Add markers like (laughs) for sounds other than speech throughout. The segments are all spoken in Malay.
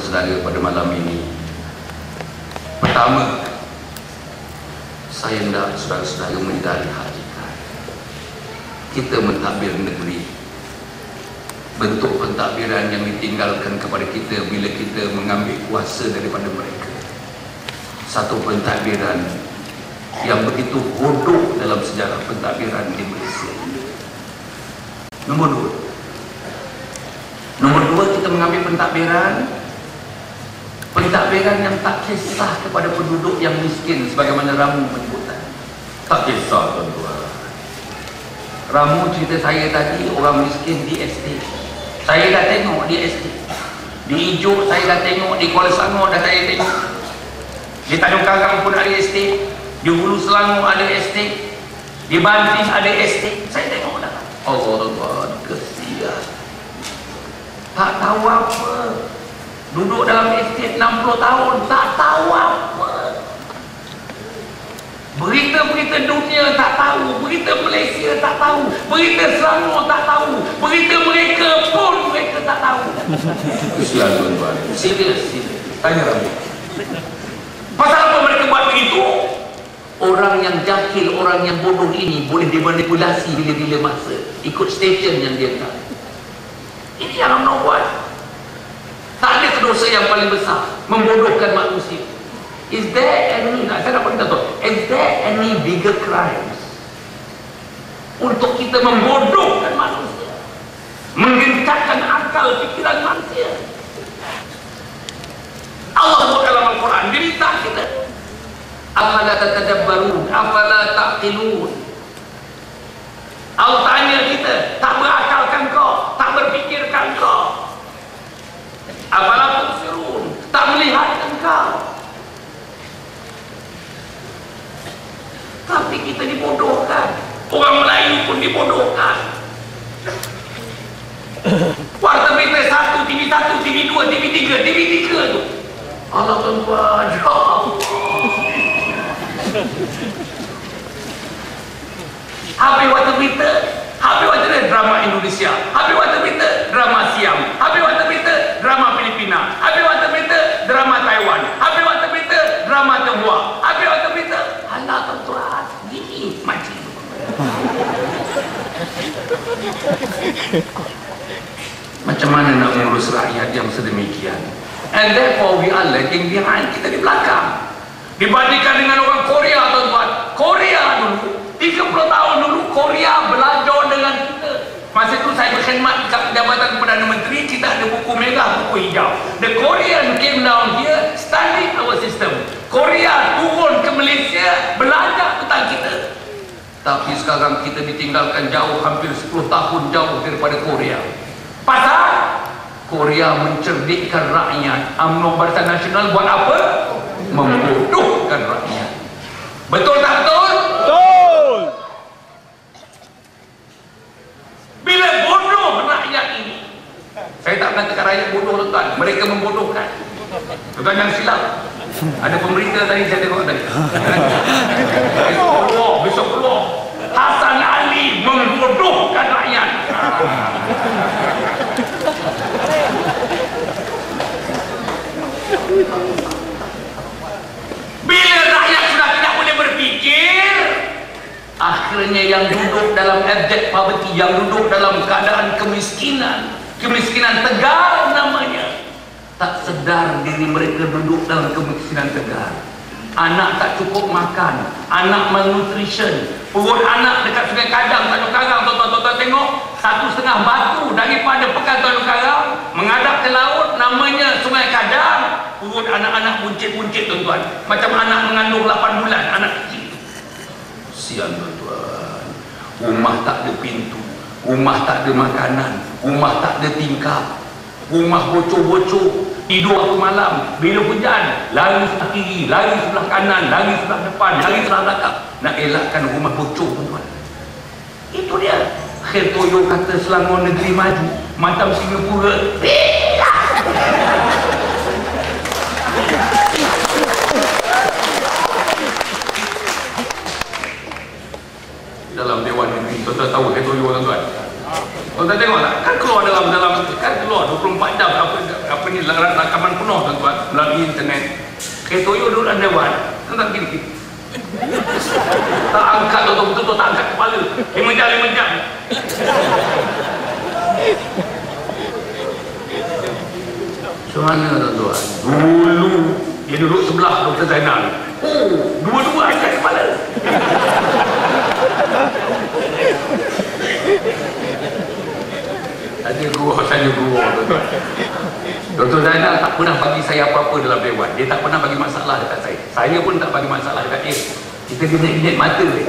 saudara pada malam ini. Pertama Saya hendak saudara-saudara menyedari hakikat Kita mentadbir negeri. Bentuk pentadbiran yang ditinggalkan kepada kita Bila kita mengambil kuasa daripada mereka. Satu pentadbiran Yang begitu bodoh dalam sejarah pentadbiran di Malaysia. Nombor dua. Nombor dua kita mengambil pentadbiran Pentadbiran yang tak kisah kepada penduduk yang miskin Sebagaimana Ramu menyebutkan. Tak kisah tuan-tuan. Ramu cerita saya tadi Orang miskin di estate Saya dah tengok di estate Di Ijuk saya dah tengok Di Kuala Selangor dah saya tengok. Di Tanjung Karang pun ada estate Di Hulu Selangor ada estate Di Banting ada estate Saya tengok dah. Allah tuan kesian. Tak tahu apa Duduk dalam estate 60 tahun Tak tahu apa. Berita-berita dunia tak tahu Berita Malaysia tak tahu Berita Selangor tak tahu Berita mereka pun mereka tak tahu. Kesian tuan-tuan. Serius, serius Tanya Rabu Pasal apa mereka buat begitu? Orang yang jahil, orang yang bodoh ini Boleh dimanipulasi bila-bila masa. Ikut stesen yang dia tak. Ini yang Allah buat dosa yang paling besar membodohkan manusia. Is there any, nak saya nak beritahu, is there any bigger crimes untuk kita membodohkan manusia? Menggencatkan akal fikiran manusia. Allah sebut dalam Al-Quran, berita kita. Afala tatadabbarun, afala taqilun. Allah tanya kita, tak berakalkan kau, tak berfikirkan kau. Apalah tubsirun Tak melihat engkau Tapi kita dibodohkan. Orang Melayu pun dibodohkan. (coughs) Warta berita satu, TV satu, TV dua, TV tiga, TV tiga tu. Allah tuan-tuan. Ya Allah (laughs) Habis warta berita Habis waktu itu drama Indonesia Habis waktu berita drama Siam Habis waktu berita drama Filipina Habis waktu berita drama Taiwan Habis waktu berita drama Tionghoa Habis waktu berita Alah tuan-tuan Gini macam (laughs) Macam mana nak mengurus rakyat yang sedemikian? And therefore we are lagging behind Kita di belakang. Dibandingkan dengan orang Korea tuan-tuan. Korea dulu 30 tahun dulu Korea belajar dengan kita. Masa itu saya berkhidmat dekat Jabatan Perdana Menteri Kita ada buku merah, buku hijau. The Korean came down here Study our system Korea turun ke Malaysia Belajar tentang kita Tapi sekarang kita ditinggalkan jauh Hampir 10 tahun jauh daripada Korea. Pasal? Korea mencerdikkan rakyat. UMNO Barisan Nasional buat apa? Membodohkan rakyat. Betul tak betul? Betul. Bila bodoh rakyat ini? Saya tak mengatakan rakyat bodoh tuan. Mereka membodohkan. Tuan yang silap. Ada pemberita tadi saya tengok tadi. (laughs) Besok keluar Besok keluar Hasan Ali membodohkan rakyat. Bila rakyat sudah tidak boleh berfikir Akhirnya yang duduk dalam abject poverty Yang duduk dalam keadaan kemiskinan Kemiskinan tegar namanya Tak sedar diri mereka duduk dalam kemiskinan tegar. Anak tak cukup makan Anak malnutrition Perut anak dekat sungai Kadang Tanjung Karang Tuan-tuan tengok Satu setengah batu daripada pekan Tanjung Karang Menghadap ke laut Namanya sungai Kadang. Perut anak-anak buncit-buncit tuan-tuan. Macam anak mengandung 8 bulan Anak kecil. Sian tuan-tuan. Rumah tak ada pintu Rumah tak ada makanan Rumah tak ada tingkap Rumah bocor-bocor Tidur aku malam. Bila hujan Lari sebelah kiri Lari sebelah kanan Lari sebelah depan Lari sebelah belakang. Nak elakkan rumah bocor tuan-tuan Itu dia. Khair Toyo kata Selangor negeri maju. Macam Singapura Tidak dalam Dewan Negeri tuan-tuan tahu Khair Toyo tuan-tuan Tuan-tuan tengok tak? Kan keluar dalam dalam kan keluar 24 jam apa apa ni rakaman memang penuh tuan-tuan melalui internet kereta toyo duduk dalam dewan tentang gini tak angkat tuan-tuan betul-betul tak angkat kepala. 5 jam 5 jam. Macam mana tuan-tuan? Dulu. Dia duduk sebelah Dr. Zainal. Oh dua-dua angkat kepala Tanya guru, tanya guru Dr. Zainal tak pernah bagi saya apa-apa dalam dewan Dia tak pernah bagi masalah dekat saya. Saya pun tak bagi masalah dekat dia. Kita ingat mata dia. (laughs)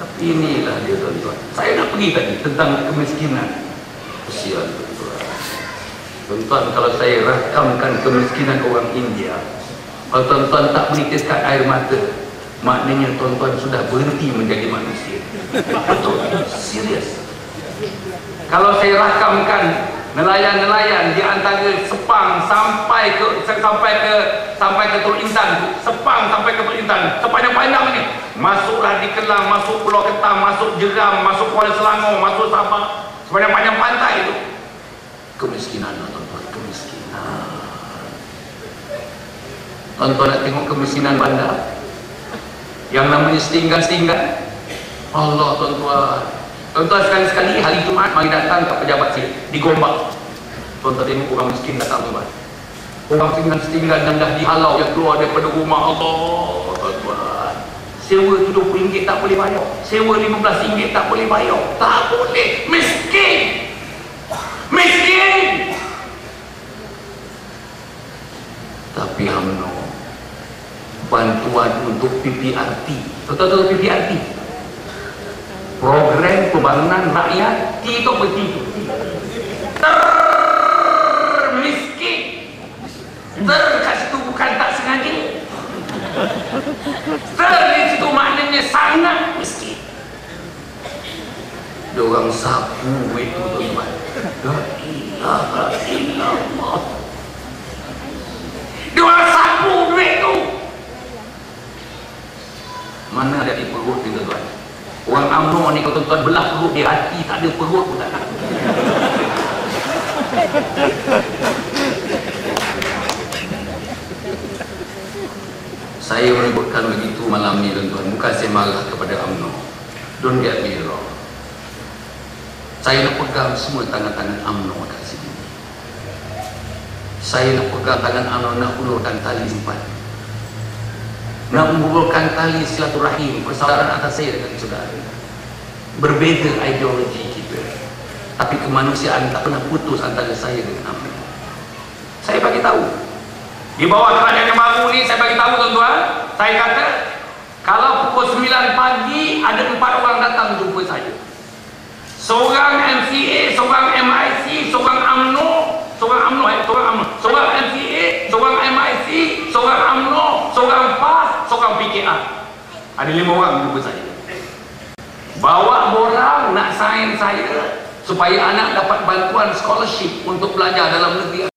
Tapi inilah dia tuan-tuan. Saya nak pergi tadi tentang kemiskinan. Kesian tuan-tuan. Tuan-tuan kalau saya rakamkan kemiskinan orang India Kalau tuan-tuan tak meniteskan air mata Maknanya tuan-tuan sudah berhenti menjadi manusia. Betul, serius. Kalau saya rakamkan nelayan-nelayan di antara Sepang sampai ke sampai ke sampai ke Teluk Intan, Sepang sampai ke Teluk Intan, sepanjang-panjang ni, masuklah di Kelang, masuk Pulau Ketam, masuk Jeram, masuk Kuala Selangor, masuk Sabah, sepanjang-panjang pantai itu. Kemiskinan, tuan-tuan, kemiskinan. Tuan-tuan nak tengok kemiskinan bandar? Yang namanya setinggan-setinggan, Allah tuan-tuan Tuan-tuan sekali-sekali hari Jumaat mari datang ke pejabat sini di Gombak. Tuan-tuan tengok orang miskin datang tuan. Orang tinggal setinggal dan dah dihalau yang keluar daripada rumah Allah tuan-tuan. Sewa RM70 tak boleh bayar. Sewa RM15 tak boleh bayar. Tak boleh. Miskin. Miskin. Tapi UMNO bantuan untuk PPRT. Tuan-tuan PPRT? program pembangunan rakyat itu begitu termiskin. Ter kat situ bukan tak sengaja. Ter di situ maknanya sangat miskin. Diorang sapu itu tuan-tuan. Diorang sapu duit tu. Mana ada di perut tuan-tuan Orang UMNO ni kalau tuan-tuan belah perut dia hati tak ada perut pun tak nak. saya menyebutkan begitu malam ni tuan-tuan. Bukan saya marah kepada UMNO don't get me wrong. Saya nak pegang semua tangan-tangan UMNO kat sini. Saya nak pegang tangan UMNO nak ulurkan tali empat nak mengumpulkan tali silaturahim persaudaraan atas saya dengan saudara. Berbeza ideologi kita. Tapi kemanusiaan tak pernah putus antara saya dengan Amin saya bagi tahu. Di bawah kerajaan yang baru ni saya bagi tahu tuan-tuan. Saya kata kalau pukul 9 pagi ada empat orang datang jumpa saya. Seorang MCA seorang MIC seorang UMNO seorang UMNO eh, seorang UMNO seorang MCA seorang MIC seorang UMNO seorang PAS PKR ada lima orang jumpa saya. Bawa borang nak sign saya supaya anak dapat bantuan scholarship untuk belajar dalam negeri